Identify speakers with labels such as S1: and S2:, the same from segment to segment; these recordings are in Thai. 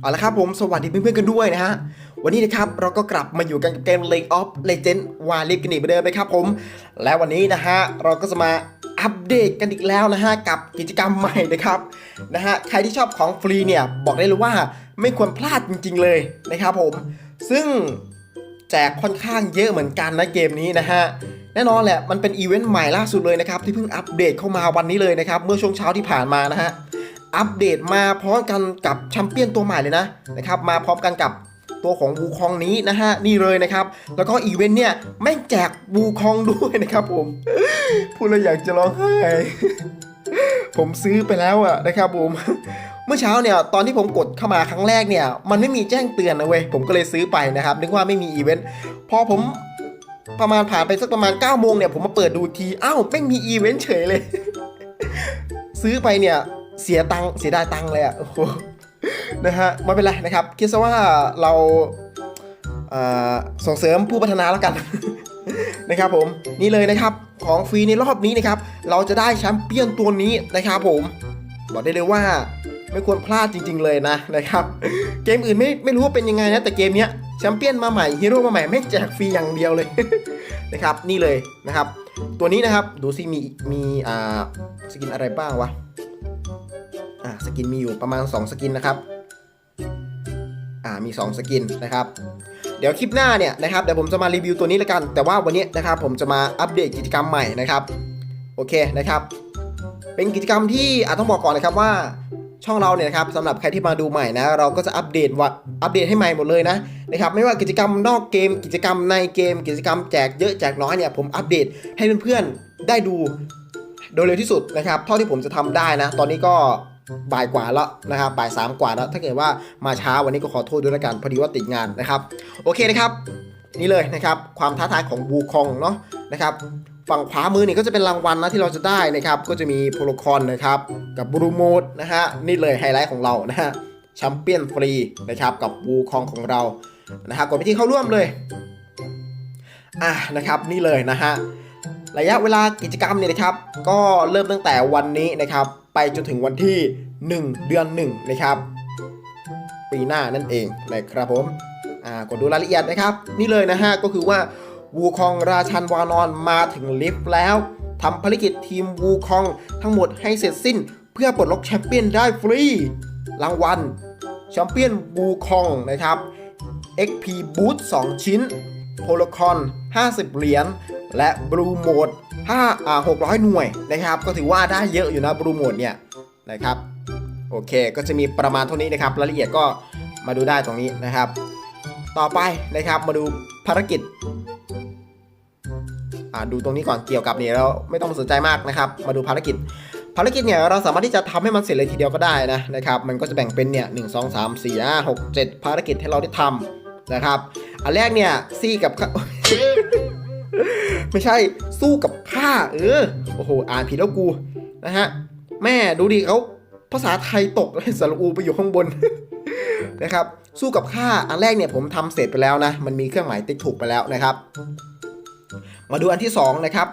S1: เอาละครับผมสวัสดีเพื่อนๆกันด้วยนะฮะ วันนี้นะครับเราก็กลับมาอยู่กันกับเกม League of Legends วาลิกันอีกเหมือนเดิมนะครับผม และวันนี้นะฮะเราก็จะมาอัปเดตกันอีกแล้วนะฮะกับกิจกรรมใหม่นะครับนะฮะใครที่ชอบของฟรีเนี่ยบอกได้เลยว่าไม่ควรพลาดจริง ๆเลยนะครับผม ซึ่งแจกค่อนข้างเยอะเหมือนกันนะเกมนี้นะฮะแน่นอนแหละมันเป็นอีเวนต์ใหม่ล่าสุดเลยนะครับที่เพิ่งอัปเดตเข้ามาวันนี้เลยนะครับเมื่อช่วงเช้าที่ผ่านมานะฮะ อัปเดตมาพร้อมกันกับแชมเปี้ยนตัวใหม่เลยนะนะครับมาพร้อมกันกับตัวของวูคองนี้นะฮะนี่เลยนะครับ แล้วก็อีเวนต์เนี่ยแม่งแจกวูคองด้วยนะครับผมพูดแล้วอยากจะร้องไห้ผมซื้อไปแล้วอะนะครับผมเมื่อเช้าเนี่ยตอนที่ผมกดเข้ามาครั้งแรกเนี่ย มันไม่มีแจ้งเตือนนะเว้ยผมก็เลยซื้อไปนะครับนึกว่าไม่มีอีเวนต์พอผมประมาณผ่านไปสักประมาณ9ก้าโมงเนี่ยผมมาเปิดดูทีอ้าวแม่งมีอีเวนต์เฉยเลย ซื้อไปเนี่ย เสียตังค์เสียดายตังค์เลยอะโอ้โหนะฮะไม่เป็นไรนะครับ คิดซะว่าเราส่งเสริมผู้พัฒนาแล้วกันนะครับผมนี่เลยนะครับของฟรีในรอบนี้นะครับ เราจะได้แชมเปี้ยนตัวนี้นะครับผมบอกได้เลยว่าไม่ควรพลาดจริง ๆ เลยนะนะครับ เกมอื่นไม่ไม่รู้ว่าเป็นยังไงนะแต่เกมเนี้ยแชมเปี้ยนมาใหม่ฮีโร่มาใหม่ไม่แจกฟรีอย่างเดียวเลยนะครับ นี่เลยนะครับ ตัวนี้นะครับดูซิมีมีอ่าสกินอะไรบ้างวะ อ่าสกินมีอยู่ประมาณ 2 สกินนะครับอ่ามี 2 สกินนะครับ เดี๋ยวคลิปหน้าเนี่ยนะครับเดี๋ยวผมจะมารีวิวตัวนี้ละกัน แต่ว่าวันนี้นะครับผมจะมาอัปเดตกิจกรรมใหม่นะครับโอเคนะครับ เป็นกิจกรรมที่อาจต้องบอกก่อนนะครับว่าช่องเราเนี่ยนะครับสำหรับใครที่มาดูใหม่นะ เราก็จะอัปเดตว่าอัปเดตให้ใหม่หมดเลยนะนะครับไม่ว่ากิจกรรมนอกเกม กิจกรรมในเกม กิจกรรมแจกเยอะแจกน้อยเนี่ยผมอัปเดตให้เพื่อนๆได้ดูโดยเร็วที่สุดนะครับเท่าที่ผมจะทำได้นะ ตอนนี้ก็ บ่ายกว่าแล้วนะครับบ่ายสามกว่าแล้วถ้าเกิดว่ามาช้าวันนี้ก็ขอโทษด้วยละกันพอดีว่าติดงานนะครับโอเคนะครับนี่เลยนะครับความท้าทายของบูคองเนาะนะครับฝั่งขวามือนี่ก็จะเป็นรางวัลนะที่เราจะได้นะครับก็จะมีโพลคอนนะครับกับบรูโมดนะฮะนี่เลยไฮไลท์ของเรานะฮะแชมเปี้ยนฟรีนะครับกับวูคองของเรานะฮะกดไปที่เข้าร่วมเลยอะนะครับนี่เลยนะฮะระยะเวลากิจกรรมเนี่ยนะครับ ก็เริ่มตั้งแต่วันนี้นะครับ ไปจนถึงวันที่ 1 เดือน 1 นะครับ ปีหน้านั่นเองนะครับผมกดดูรายละเอียดนะครับ นี่เลยนะฮะก็คือว่าวูคองราชันวานอนมาถึงลิฟต์แล้วทำภารกิจทีมวูคองทั้งหมดให้เสร็จสิ้น เพื่อปลดล็อกแชมเปี้ยนได้ฟรี รางวัลแชมเปี้ยนวูคองนะครับ XP Boot 2 ชิ้นโพลคอน 50 เหรียญ และบลูโหมด 5อ่า600 หน่วยนะครับ ก็ถือว่าได้เยอะอยู่นะบลูโหมดเนี่ยนะครับ โอเค ก็จะมีประมาณเท่านี้นะครับ รายละเอียดก็มาดูได้ตรงนี้นะครับ ต่อไปนะครับ มาดูภารกิจอ่าดูตรงนี้ก่อนเกี่ยวกับนี่เราไม่ต้องสนใจมากนะครับ มาดูภารกิจ ภารกิจเนี่ยเราสามารถที่จะทำให้มันเสร็จเลยทีเดียวก็ได้นะนะครับ มันก็จะแบ่งเป็นเนี่ยหนึ่งสองสามสี่ห้าหกเจ็ดภารกิจให้เราได้ทำนะครับ อันแรกเนี่ยซี่กับ ไม่ใช่สู้กับ ข้าเออ โอ้โห อ่านผิดแล้วกู นะฮะ แม่ดูดิเขาภาษาไทยตกสระอูไปอยู่ข้างบน นะครับ สู้กับข้า อันแรกเนี่ยผมทำเสร็จไปแล้วนะ มันมีเครื่องหมายติ๊กถูกไปแล้วนะครับ มาดูอันที่2นะครับ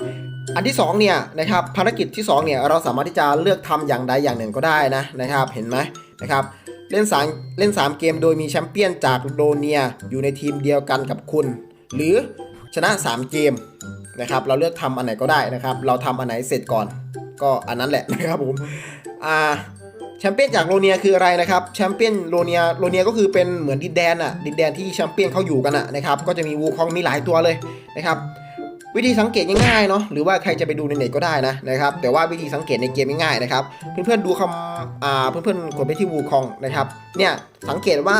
S1: อันที่2เนี่ยนะครับ ภารกิจที่2เนี่ยเราสามารถที่จะเลือกทำอย่างใดอย่างหนึ่งก็ได้นะนะครับ เห็นไหมนะครับเล่นสามเล่น 3 เกมโดยมีแชมเปี้ยนจากโดเนียอยู่ในทีมเดียวกันกับคุณ หรือชนะ 3 เกม นะครับ เราเลือกทำอันไหนก็ได้นะครับ เราทำอันไหนเสร็จก่อน ก็อันนั้นแหละนะครับผมอ่าแชมเปี้ยนจากโรเนียคืออะไรนะครับแชมเปี้ยนโรเนียโรเนียก็คือเป็นเหมือนดินแดนอะดินแดนที่แชมเปี้ยนเขาอยู่กันอะนะครับก็จะมีวูคองมีหลายตัวเลยนะครับ วิธีสังเกตง่ายๆเนาะหรือว่าใครจะไปดูในเน็ตก็ได้นะนะครับแต่ว่าวิธีสังเกตในเกมง่ายๆนะครับเพื่อนๆดูคำอ่าเพื่อนๆกดไปที่วูคองนะครับเนี่ยสังเกตว่า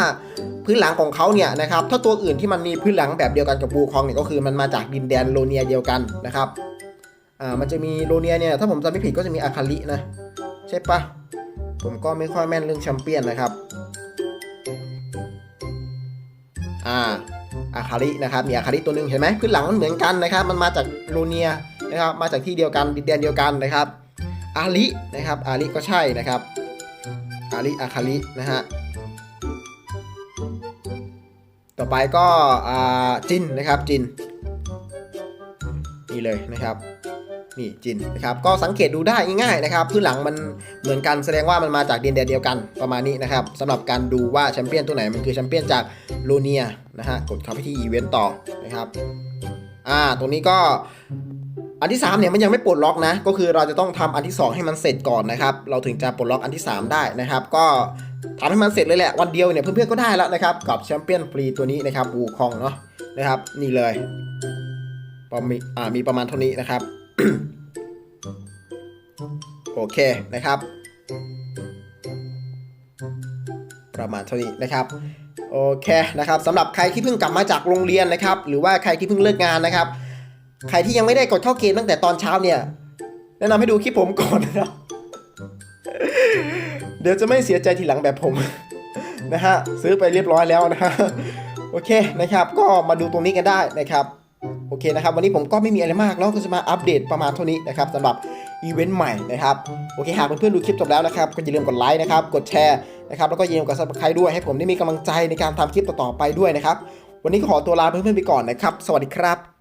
S1: พื้นหลังของเขาเนี่ยนะครับถ้าตัวอื่นที่มันมีพื้นหลังแบบเดียวกันกับวูคองเนี่ยก็คือมันมาจากดินแดนโรเนียเดียวกันนะครับอ่ามันจะมีโรเนียเนี่ยถ้าผมจำไม่ผิดก็จะมีอาคาลินะใช่ปะผมก็ไม่ค่อยแม่นเรื่องแชมเปี้ยนนะครับอ่า อาคารินะครับมีอาคาริตัวหนึ่งเห็นไหมพื้นหลังมันเหมือนกันนะครับ มันมาจากโรเนียนะครับมาจากที่เดียวกันดินแดนเดียวกันนะครับอาลินะครับอาลิก็ใช่นะครับอาลิอาคารินะฮะต่อไปก็จินนะครับจินนี่เลยนะครับ นี่จินนะครับก็สังเกตดูได้ง่ายๆนะครับพื้นหลังมันเหมือนกันแสดงว่ามันมาจากดินแดนเดียวกันประมาณนี้นะครับสำหรับการดูว่าแชมเปี้ยนตัวไหนมันคือแชมเปี้ยนจากโลเนียนะฮะกดเข้าไปที่อีเวนต์ต่อนะครับอ่าตรงนี้ก็อันที่3เนี่ยมันยังไม่ปลดล็อกนะ ก็คือเราจะต้องทำอันที่ 2 ให้มันเสร็จก่อนนะครับ เราถึงจะปลดล็อกอันที่ 3 ได้นะครับ ก็ทำให้มันเสร็จเลยแหละ วันเดียวเนี่ยเพื่อนๆก็ได้แล้วนะครับ กับแชมเปี้ยนฟรีตัวนี้นะครับบูคองเนาะนะครับ นี่เลยประมีอ่ามีประมาณเท่านี้นะครับ โอเคนะครับ ประมาณเท่านี้นะครับโอเคนะครับสำหรับใครที่เพิ่งกลับมาจากโรงเรียนนะครับ หรือว่าใครที่เพิ่งเลิกงานนะครับ ใครที่ยังไม่ได้กดเข้าเกณฑ์ตั้งแต่ตอนเช้าเนี่ยแนะนำให้ดูคลิปผมก่อนนะครับเดี๋ยวจะไม่เสียใจทีหลังแบบผมนะฮะซื้อไปเรียบร้อยแล้วนะฮะโอเคนะครับ ก็มาดูตรงนี้กันได้นะครับ เคนะครับ วันนี้ผมก็ไม่มีอะไรมากแล้วก็จะมาอัปเดตประมาณเท่านี้นะครับสำหรับอีเวนต์ใหม่นะครับ โอเคหากเพื่อนๆดูคลิปจบแล้วนะครับก็อย่าลืมกดไลค์นะครับ กดแชร์นะครับแล้วก็อย่าลืมกด subscribe ด้วยให้ผมได้มีกำลังใจในการทำคลิปต่อๆไปด้วยนะครับ วันนี้ขอตัวลาเพื่อนๆไปก่อนนะครับ สวัสดีครับ